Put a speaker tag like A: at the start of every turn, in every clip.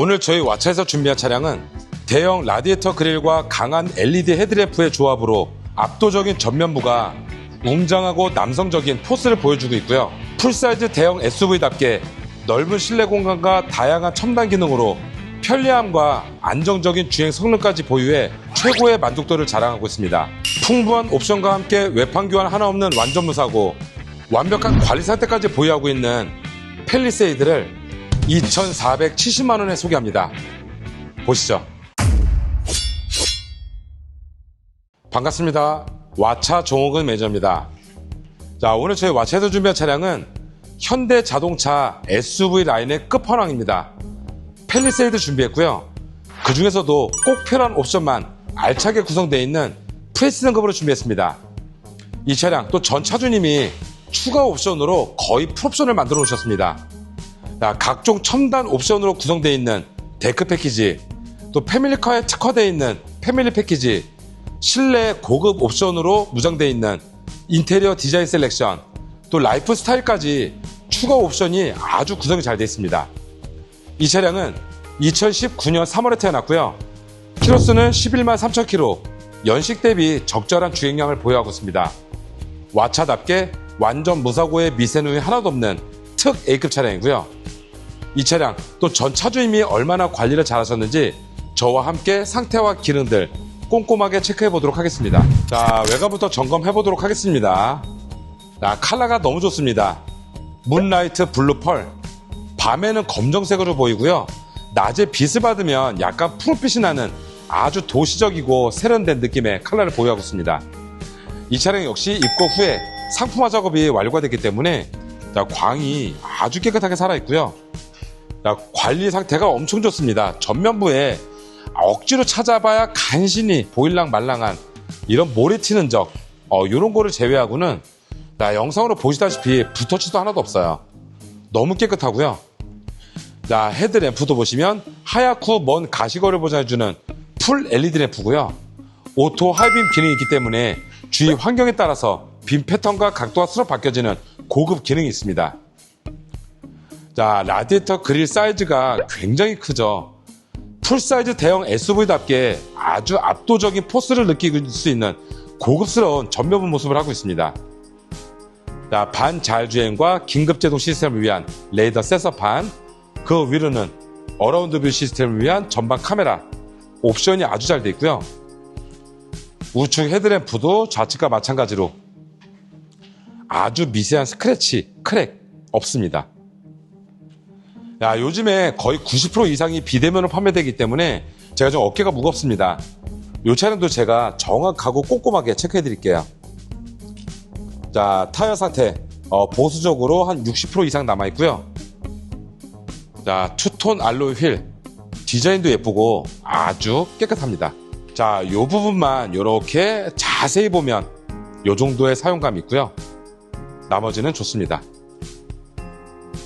A: 오늘 저희 와차에서 준비한 차량은 대형 라디에이터 그릴과 강한 LED 헤드램프의 조합으로 압도적인 전면부가 웅장하고 남성적인 포스를 보여주고 있고요. 풀사이즈 대형 SUV답게 넓은 실내 공간과 다양한 첨단 기능으로 편리함과 안정적인 주행 성능까지 보유해 최고의 만족도를 자랑하고 있습니다. 풍부한 옵션과 함께 외판 교환 하나 없는 완전 무사고 완벽한 관리 상태까지 보유하고 있는 펠리세이드를 2,470만 원에 소개합니다. 보시죠. 반갑습니다. 와차 종옥은 매니저입니다. 자, 오늘 저희 와차에서 준비한 차량은 현대 자동차 SUV 라인의 끝판왕입니다. 펠리세이드 준비했고요. 그 중에서도 꼭 필요한 옵션만 알차게 구성되어 있는 프레스 등급으로 준비했습니다. 이 차량 또 전 차주님이 추가 옵션으로 거의 풀옵션을 만들어 놓으셨습니다. 자, 각종 첨단 옵션으로 구성되어 있는 데크 패키지, 또 패밀리카에 특화되어 있는 패밀리 패키지, 실내 고급 옵션으로 무장되어 있는 인테리어 디자인 셀렉션, 또 라이프 스타일까지 추가 옵션이 아주 구성이 잘 되어 있습니다. 이 차량은 2019년 3월에 태어났고요. 키로수는 11만 3천 킬로, 연식 대비 적절한 주행량을 보유하고 있습니다. 와차답게 완전 무사고의 미세누이 하나도 없는 특 A급 차량이고요. 이 차량 또 전 차주님이 얼마나 관리를 잘하셨는지 저와 함께 상태와 기능들 꼼꼼하게 체크해 보도록 하겠습니다. 자, 외관부터 점검해 보도록 하겠습니다. 자, 컬러가 너무 좋습니다. 문라이트 블루 펄. 밤에는 검정색으로 보이고요. 낮에 빛을 받으면 약간 푸른빛이 나는 아주 도시적이고 세련된 느낌의 컬러를 보유하고 있습니다. 이 차량 역시 입고 후에 상품화 작업이 완료가 됐기 때문에 자, 광이 아주 깨끗하게 살아있고요. 자, 관리 상태가 엄청 좋습니다. 전면부에 억지로 찾아봐야 간신히 보일랑 말랑한 이런 모래 튀는 적, 어, 이런 거를 제외하고는 자, 영상으로 보시다시피 붓터치도 하나도 없어요. 너무 깨끗하고요. 자, 헤드램프도 보시면 하얗고 먼 가시거리를 보장해주는 풀 LED 램프고요. 오토 하이빔 기능이 있기 때문에 주위 환경에 따라서 빔 패턴과 각도가 스로 바뀌어지는 고급 기능이 있습니다. 자, 라디에이터 그릴 사이즈가 굉장히 크죠. 풀사이즈 대형 SUV답게 아주 압도적인 포스를 느낄 수 있는 고급스러운 전면부 모습을 하고 있습니다. 자, 반자율주행과 긴급제동 시스템을 위한 레이더 센서판, 그 위로는 어라운드 뷰 시스템을 위한 전방 카메라, 옵션이 아주 잘 되어 있고요. 우측 헤드램프도 좌측과 마찬가지로 아주 미세한 스크래치, 크랙 없습니다. 야, 요즘에 거의 90% 이상이 비대면으로 판매되기 때문에 제가 좀 어깨가 무겁습니다. 이 차량도 제가 정확하고 꼼꼼하게 체크해 드릴게요. 자, 타이어 상태 어, 보수적으로 한 60% 이상 남아 있고요. 자, 투톤 알로이 휠 디자인도 예쁘고 아주 깨끗합니다. 자, 이 부분만 이렇게 자세히 보면 이 정도의 사용감이 있고요. 나머지는 좋습니다.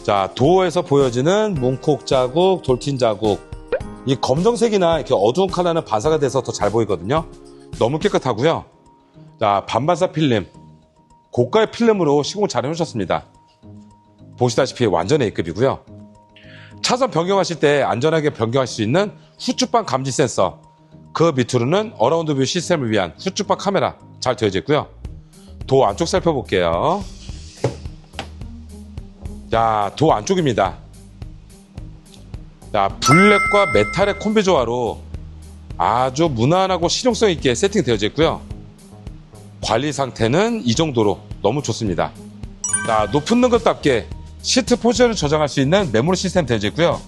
A: 자, 도어에서 보여지는 문콕 자국, 돌틴 자국. 이 검정색이나 이렇게 어두운 컬러는 반사가 돼서 더 잘 보이거든요. 너무 깨끗하고요. 자, 반반사 필름. 고가의 필름으로 시공 잘 해놓으셨습니다. 보시다시피 완전 A급이고요. 차선 변경하실 때 안전하게 변경할 수 있는 후측방 감지 센서. 그 밑으로는 어라운드 뷰 시스템을 위한 후측방 카메라 잘 되어져 있고요. 도 안쪽 살펴볼게요. 자, 도 안쪽입니다. 자, 블랙과 메탈의 콤비 조화로 아주 무난하고 실용성 있게 세팅되어져 있고요. 관리 상태는 이 정도로 너무 좋습니다. 자, 높은 등급답게 시트 포지션을 조정할 수 있는 메모리 시스템 되어져 있고요.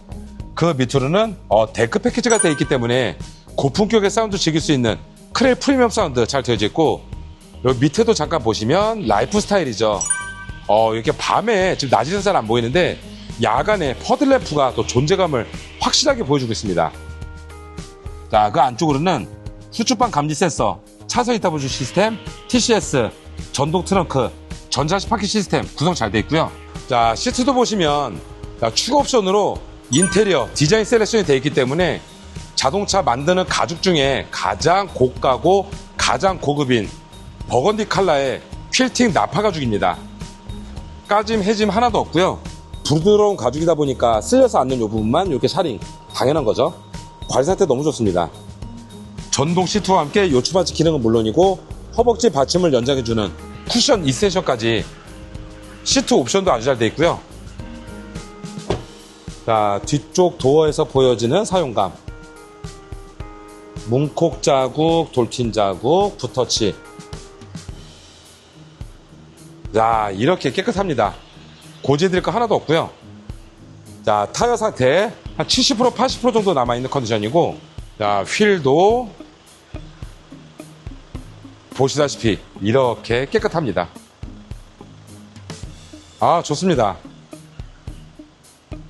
A: 그 밑으로는 어, 데크 패키지가 되어 있기 때문에 고품격의 사운드 즐길 수 있는 크렐 프리미엄 사운드 잘 되어져 있고 여기 밑에도 잠깐 보시면 라이프 스타일이죠. 어, 이렇게 밤에 지금 낮에는 잘 안 보이는데 야간에 퍼들램프가 또 존재감을 확실하게 보여주고 있습니다. 자, 그 안쪽으로는 수축방 감지 센서, 차선 이타보주 시스템, TCS, 전동 트렁크, 전자식 파킹 시스템 구성 잘 되어 있고요. 자, 시트도 보시면 자, 추가 옵션으로 인테리어 디자인 셀렉션이 되어 있기 때문에 자동차 만드는 가죽 중에 가장 고가고 가장 고급인 버건디 칼라의 퀼팅 나파 가죽입니다. 까짐, 해짐 하나도 없고요. 부드러운 가죽이다 보니까 쓸려서 앉는 이 부분만 이렇게 샤링. 당연한 거죠. 관리 상태 너무 좋습니다. 전동 시트와 함께 요추받치 기능은 물론이고 허벅지 받침을 연장해주는 쿠션 이센션까지 시트 옵션도 아주 잘돼 있고요. 자, 뒤쪽 도어에서 보여지는 사용감. 문콕 자국, 돌핀 자국, 붓터치. 자, 이렇게 깨끗합니다. 고지해드릴 거 하나도 없고요. 자, 타이어 상태 한 70% 80% 정도 남아있는 컨디션이고, 자, 휠도 보시다시피 이렇게 깨끗합니다. 아, 좋습니다.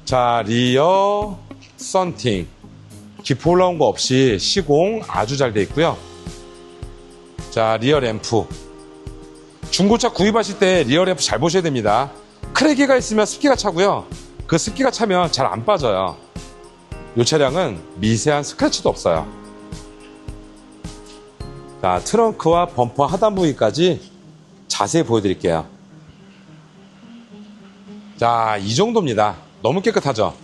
A: 자, 리어 썬팅. 기포 올라온 거 없이 시공 아주 잘 돼 있고요. 자, 리어 램프. 중고차 구입하실 때 리어 램프 잘 보셔야 됩니다. 크래기가 있으면 습기가 차고요. 그 습기가 차면 잘 안 빠져요. 이 차량은 미세한 스크래치도 없어요. 자, 트렁크와 범퍼 하단 부위까지 자세히 보여드릴게요. 자, 이 정도입니다. 너무 깨끗하죠?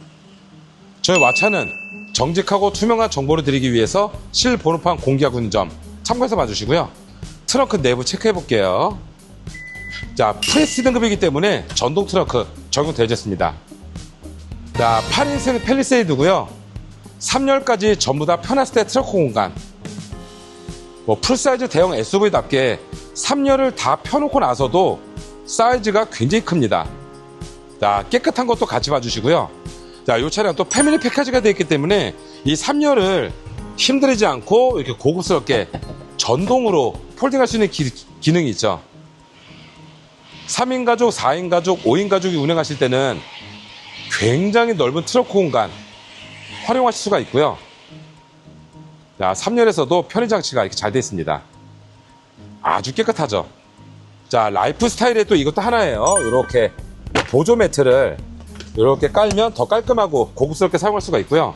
A: 저희 와차는 정직하고 투명한 정보를 드리기 위해서 실번호판 공개하고 있는 점 참고해서 봐주시고요. 트렁크 내부 체크해 볼게요. 자, 프레스 등급이기 때문에 전동 트렁크 적용되어졌습니다. 자, 8인승 펠리세이드고요. 3열까지 전부 다 편하스테 트렁크 공간. 뭐 풀사이즈 대형 SUV답게 3열을 다 펴놓고 나서도 사이즈가 굉장히 큽니다. 자, 깨끗한 것도 같이 봐주시고요. 자, 이 차량 또 패밀리 패키지가 되어 있기 때문에 이 3열을 힘들이지 않고 이렇게 고급스럽게 전동으로 폴딩할 수 있는 기, 기능이 있죠. 3인 가족, 4인 가족, 5인 가족이 운행하실 때는 굉장히 넓은 트럭 공간 활용하실 수가 있고요. 자, 3열에서도 편의 장치가 이렇게 잘 되어 있습니다. 아주 깨끗하죠. 자, 라이프 스타일에 또 이것도 하나예요. 이렇게 보조 매트를 이렇게 깔면 더 깔끔하고 고급스럽게 사용할 수가 있고요.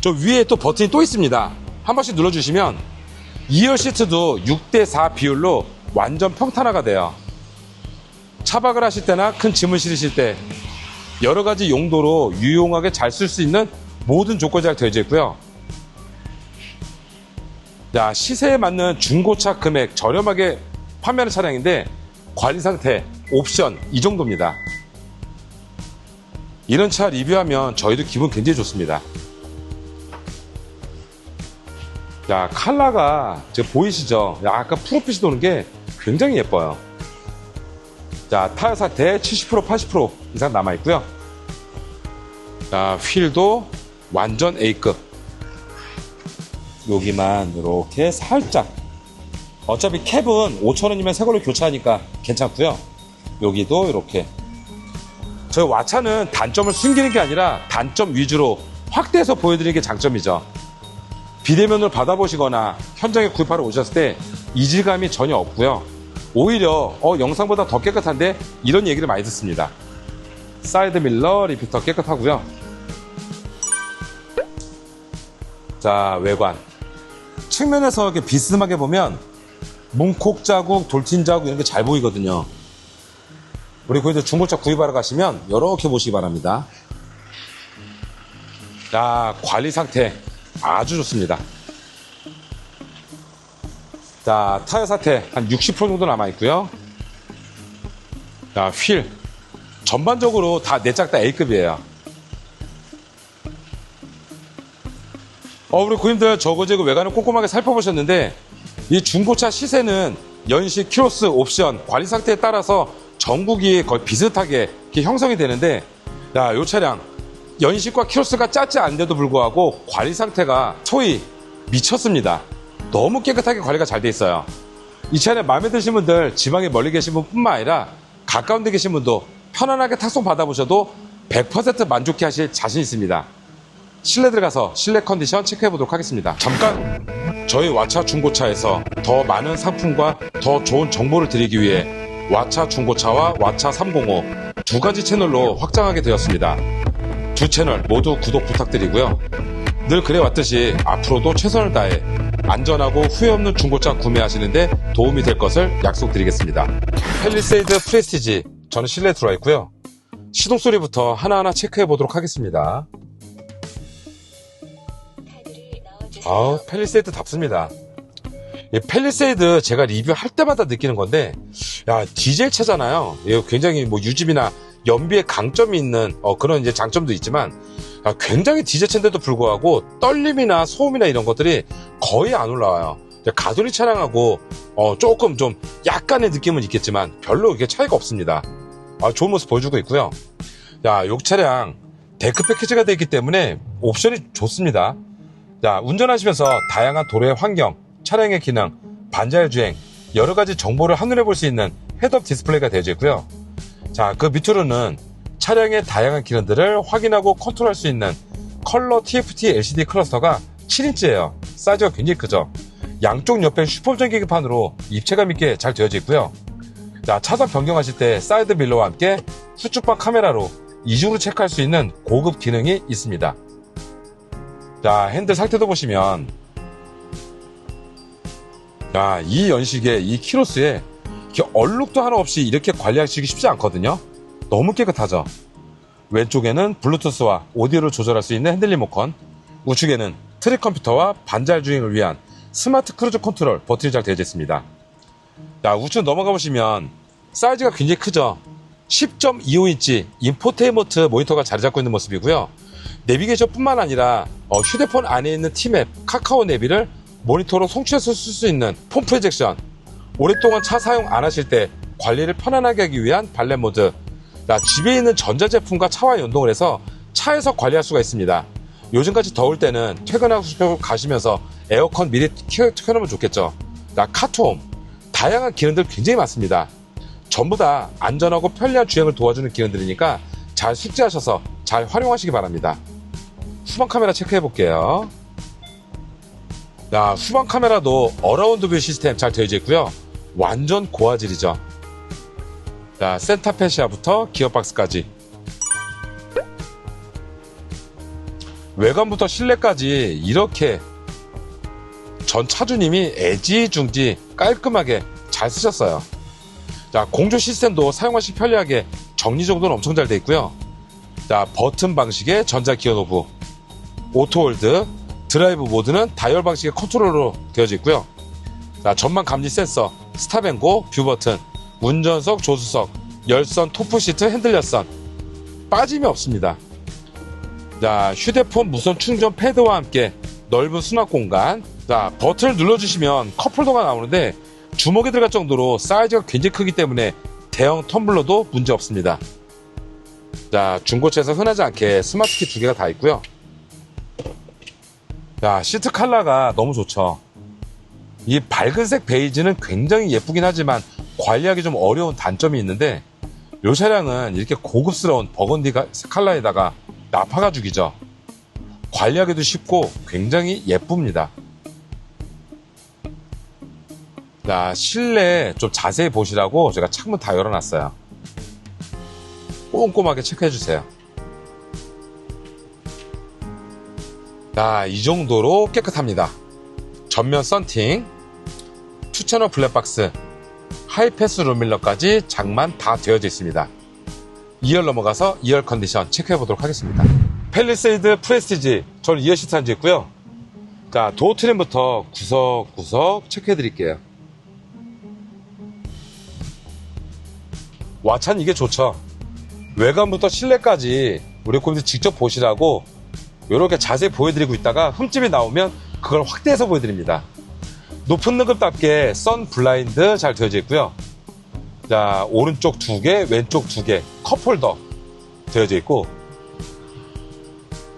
A: 저 위에 또 버튼이 또 있습니다. 한 번씩 눌러주시면 2열 시트도 6대4 비율로 완전 평탄화가 돼요. 차박을 하실 때나 큰 짐을 실으실 때 여러 가지 용도로 유용하게 잘 쓸 수 있는 모든 조건이 잘 되어져 있고요. 자, 시세에 맞는 중고차 금액 저렴하게 판매하는 차량인데 관리 상태, 옵션 이 정도입니다. 이런 차 리뷰하면 저희도 기분 굉장히 좋습니다. 자, 칼라가 지금 보이시죠? 약간 푸른빛이 도는 게 굉장히 예뻐요. 자, 타이어 상태 70% 80% 이상 남아 있고요. 자, 휠도 완전 A급. 여기만 이렇게 살짝. 어차피 캡은 5,000원이면 새 걸로 교체하니까 괜찮고요. 여기도 이렇게. 저희 와차는 단점을 숨기는 게 아니라 단점 위주로 확대해서 보여드리는 게 장점이죠. 비대면을 받아보시거나 현장에 구입하러 오셨을 때 이질감이 전혀 없고요. 오히려 어, 영상보다 더 깨끗한데 이런 얘기를 많이 듣습니다. 사이드 밀러 리피터 깨끗하고요. 자 외관 측면에서 이렇게 비스듬하게 보면 문콕 자국, 돌진 자국 이런 게 잘 보이거든요. 우리 고객들 중고차 구입하러 가시면 이렇게 보시기 바랍니다. 자 관리 상태 아주 좋습니다. 자, 타이어 상태 한 60% 정도 남아있고요. 자, 휠. 전반적으로 다 내짝 다 A급이에요. 어, 우리 고객님들 저거제고 외관을 꼼꼼하게 살펴보셨는데 이 중고차 시세는 연식, 키로스, 옵션, 관리 상태에 따라서 전국이 거의 비슷하게 형성이 되는데 야, 이 차량 연식과 키로수가 짧지 않은데도 불구하고 관리 상태가 소위 미쳤습니다. 너무 깨끗하게 관리가 잘 돼 있어요. 이 차량 마음에 드신 분들 지방에 멀리 계신 분뿐만 아니라 가까운 데 계신 분도 편안하게 탁송 받아보셔도 100% 만족해 하실 자신 있습니다. 실내 들어가서 실내 컨디션 체크해 보도록 하겠습니다. 잠깐 저희 와차 중고차에서 더 많은 상품과 더 좋은 정보를 드리기 위해 와차 중고차와 와차 305 두 가지 채널로 확장하게 되었습니다. 두 채널 모두 구독 부탁드리고요. 늘 그래왔듯이 앞으로도 최선을 다해 안전하고 후회 없는 중고차 구매하시는데 도움이 될 것을 약속드리겠습니다. 펠리세이드 프레스티지 저는 실내에 들어와 있고요. 시동 소리부터 하나하나 체크해 보도록 하겠습니다. 아우, 펠리세이드 답습니다. 이 펠리세이드 제가 리뷰할 때마다 느끼는 건데, 야, 디젤 차잖아요. 굉장히 뭐 유집이나 연비에 강점이 있는 어, 그런 이제 장점도 있지만, 아, 굉장히 디젤 차인데도 불구하고 떨림이나 소음이나 이런 것들이 거의 안 올라와요. 가솔린 차량하고 어, 조금 좀 약간의 느낌은 있겠지만 별로 이게 차이가 없습니다. 아, 좋은 모습 보여주고 있고요. 야, 요 차량 데크 패키지가 되어 있기 때문에 옵션이 좋습니다. 자, 운전하시면서 다양한 도로의 환경, 차량의 기능, 반자율 주행, 여러 가지 정보를 한눈에 볼 수 있는 헤드업 디스플레이가 되어져 있고요. 자, 그 밑으로는 차량의 다양한 기능들을 확인하고 컨트롤할 수 있는 컬러 TFT LCD 클러스터가 7인치예요. 사이즈가 굉장히 크죠. 양쪽 옆에 슈퍼전 계기판으로 입체감 있게 잘 되어져 있고요. 자, 차선 변경하실 때 사이드 밀러와 함께 수축방 카메라로 이중으로 체크할 수 있는 고급 기능이 있습니다. 자, 핸들 상태도 보시면 자, 이 연식에 이 이렇게 얼룩도 하나 없이 이렇게 관리하시기 쉽지 않거든요. 너무 깨끗하죠. 왼쪽에는 블루투스와 오디오를 조절할 수 있는 핸들 리모컨, 우측에는 트랙 컴퓨터와 반자율 주행을 위한 스마트 크루즈 컨트롤 버튼이 잘 되어져 있습니다. 자, 우측 넘어가 보시면 사이즈가 굉장히 크죠. 10.25인치 인포테인먼트 모니터가 자리 잡고 있는 모습이고요. 내비게이션 뿐만 아니라 어, 휴대폰 안에 있는 티맵, 카카오 내비를 모니터로 송출해서 쓸 수 있는 폰 프로젝션, 오랫동안 차 사용 안 하실 때 관리를 편안하게 하기 위한 발렛 모드, 자, 집에 있는 전자제품과 차와 연동을 해서 차에서 관리할 수가 있습니다. 요즘같이 더울 때는 퇴근하고 가시면서 에어컨 미리 켜, 켜놓으면 좋겠죠. 자, 카트홈, 다양한 기능들 굉장히 많습니다. 전부 다 안전하고 편리한 주행을 도와주는 기능들이니까 잘 숙지하셔서 잘 활용하시기 바랍니다. 후방 카메라 체크해 볼게요. 자, 후방 카메라도 어라운드 뷰 시스템 잘 되어져 있고요. 완전 고화질이죠. 자, 센터 페시아부터 기어박스까지. 외관부터 실내까지 이렇게 전 차주님이 애지중지 깔끔하게 잘 쓰셨어요. 자, 공조 시스템도 사용하시기 편리하게 정리 정도는 엄청 잘 돼 있고요. 자, 버튼 방식의 전자 기어 노브, 오토홀드, 드라이브 모드는 다이얼 방식의 컨트롤로 되어져 있고요. 자, 전방 감지 센서, 스탑앤고, 뷰 버튼, 운전석, 조수석, 열선, 토프 시트, 핸들 열선 빠짐이 없습니다. 자, 휴대폰 무선 충전 패드와 함께 넓은 수납 공간. 자, 버튼을 눌러주시면 컵홀더가 나오는데 주먹에 들어갈 정도로 사이즈가 굉장히 크기 때문에 대형 텀블러도 문제 없습니다. 자, 중고차에서 흔하지 않게 스마트키 두 개가 다 있고요. 자, 시트 컬러가 너무 좋죠. 이 밝은색 베이지는 굉장히 예쁘긴 하지만 관리하기 좀 어려운 단점이 있는데 이 차량은 이렇게 고급스러운 버건디 컬러에다가 나파 가죽이죠. 관리하기도 쉽고 굉장히 예쁩니다. 자, 실내 좀 자세히 보시라고 제가 창문 다 열어놨어요. 꼼꼼하게 체크해주세요. 자, 이 정도로 깨끗합니다. 전면 썬팅, 투채널 블랙박스, 하이패스 룸밀러까지 장만 다 되어져 있습니다. 2열 넘어가서 2열 컨디션 체크해 보도록 하겠습니다. 펠리세이드 프레스티지 저는 2열 시트 앉아 있고요. 자 도어 트림부터 구석구석 체크해 드릴게요. 와참 이게 좋죠. 외관부터 실내까지 우리 고객님 직접 보시라고 이렇게 자세히 보여드리고 있다가 흠집이 나오면 그걸 확대해서 보여드립니다. 높은 등급답게 선 블라인드 잘 되어져 있고요. 자, 오른쪽 두 개, 왼쪽 두 개, 컵홀더 되어져 있고,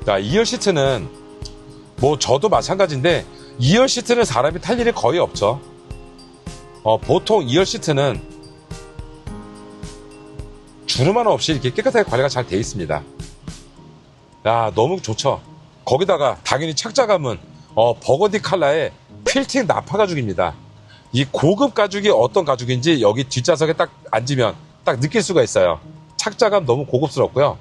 A: 자, 2열 시트는 뭐 저도 마찬가지인데 2열 시트는 사람이 탈 일이 거의 없죠. 어, 보통 2열 시트는 주름 하나 없이 이렇게 깨끗하게 관리가 잘 돼 있습니다. 야, 너무 좋죠. 거기다가 당연히 착자감은 어, 버거디 칼라의 필팅 나파 가죽입니다. 이 고급 가죽이 어떤 가죽인지 여기 뒷좌석에 딱 앉으면 딱 느낄 수가 있어요. 착자감 너무 고급스럽고요.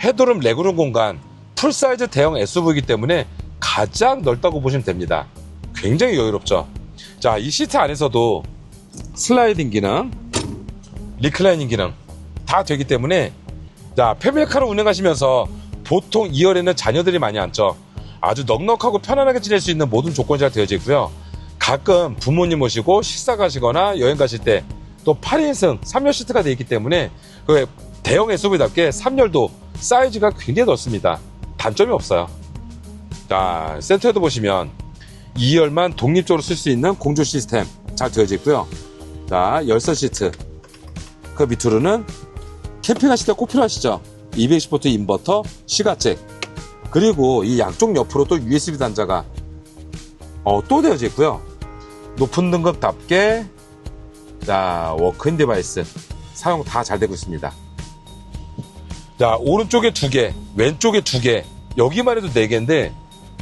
A: 헤드룸, 레그룸 공간, 풀사이즈 대형 SUV이기 때문에 가장 넓다고 보시면 됩니다. 굉장히 여유롭죠. 자, 이 시트 안에서도 슬라이딩 기능, 리클라이닝 기능 다 되기 때문에 자, 패밀리카를 운행하시면서 보통 2열에는 자녀들이 많이 앉죠. 아주 넉넉하고 편안하게 지낼 수 있는 모든 되어져 있고요. 가끔 부모님 모시고 식사 가시거나 여행 가실 때 또 8인승 3열 시트가 되어 있기 때문에 그 대형 SUV답게 3열도 사이즈가 굉장히 넓습니다. 단점이 없어요. 자, 센터에도 보시면 2열만 독립적으로 쓸 수 있는 공조 시스템 잘 되어져 있고요. 자, 열선 시트. 그 밑으로는 캠핑하실 때 꼭 필요하시죠? 220V 인버터, 시가잭. 그리고 이 양쪽 옆으로 또 USB 단자가 어, 또 되어져 있고요. 높은 등급답게 자, 워크인 디바이스 사용 다 잘 되고 있습니다. 자, 오른쪽에 두 개, 왼쪽에 두 개, 여기만 해도 네 개인데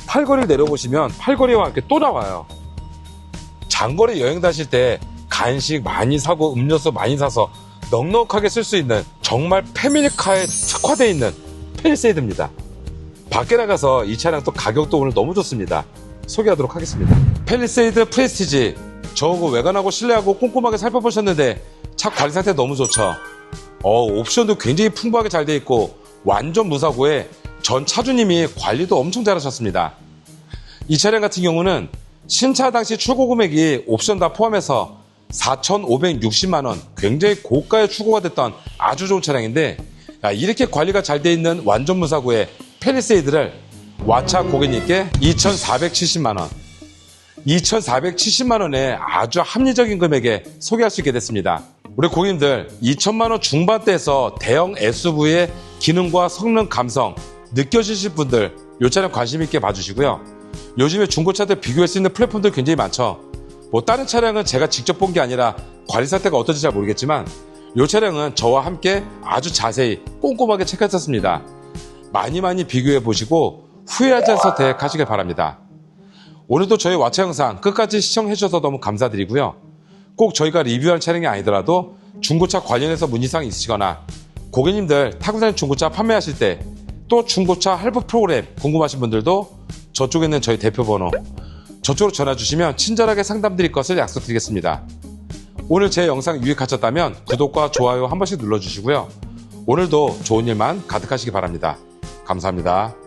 A: 팔걸이를 내려보시면 팔걸이와 함께 또 나와요. 장거리 여행 다실 때 간식 많이 사고 음료수 많이 사서 넉넉하게 쓸 수 있는 정말 패밀리카에 특화되어 있는 펠리세이드입니다. 밖에 나가서 이 차량 또 가격도 오늘 너무 좋습니다. 소개하도록 하겠습니다. 펠리세이드 프레스티지. 저거 외관하고 실내하고 꼼꼼하게 살펴보셨는데 차 관리 상태 너무 좋죠. 어, 옵션도 굉장히 풍부하게 잘 돼 있고 완전 무사고에 전 차주님이 관리도 엄청 잘하셨습니다. 이 차량 같은 경우는 신차 당시 출고 금액이 옵션 다 포함해서 4,560만 원, 굉장히 고가의 출고가 됐던 아주 좋은 차량인데 야, 이렇게 관리가 잘 돼 있는 완전 무사고의 펠리세이드를 와차 고객님께 2,470만 원, 2,470만 원에 아주 합리적인 금액에 소개할 수 있게 됐습니다. 우리 고객님들 2천만 원 중반대에서 대형 SUV의 기능과 성능 감성 느껴지실 분들 이 차량 관심 있게 봐주시고요. 요즘에 중고차들 비교할 수 있는 플랫폼들 굉장히 많죠. 뭐 다른 차량은 제가 직접 본 게 아니라 관리 상태가 어떤지 잘 모르겠지만 이 차량은 저와 함께 아주 자세히 꼼꼼하게 체크했었습니다. 많이 많이 비교해 보시고 후회하지 않아서 대행하시길 바랍니다. 오늘도 저희 와차 영상 끝까지 시청해 주셔서 너무 감사드리고요. 꼭 저희가 리뷰한 차량이 아니더라도 중고차 관련해서 문의사항이 있으시거나 고객님들 타고 다니는 중고차 판매하실 때 또 중고차 할부 프로그램 궁금하신 분들도 저쪽에 있는 저희 대표 번호 저쪽으로 전화 주시면 친절하게 상담 드릴 것을 약속드리겠습니다. 오늘 제 영상 유익하셨다면 구독과 좋아요 한 번씩 눌러주시고요. 오늘도 좋은 일만 가득하시기 바랍니다. 감사합니다.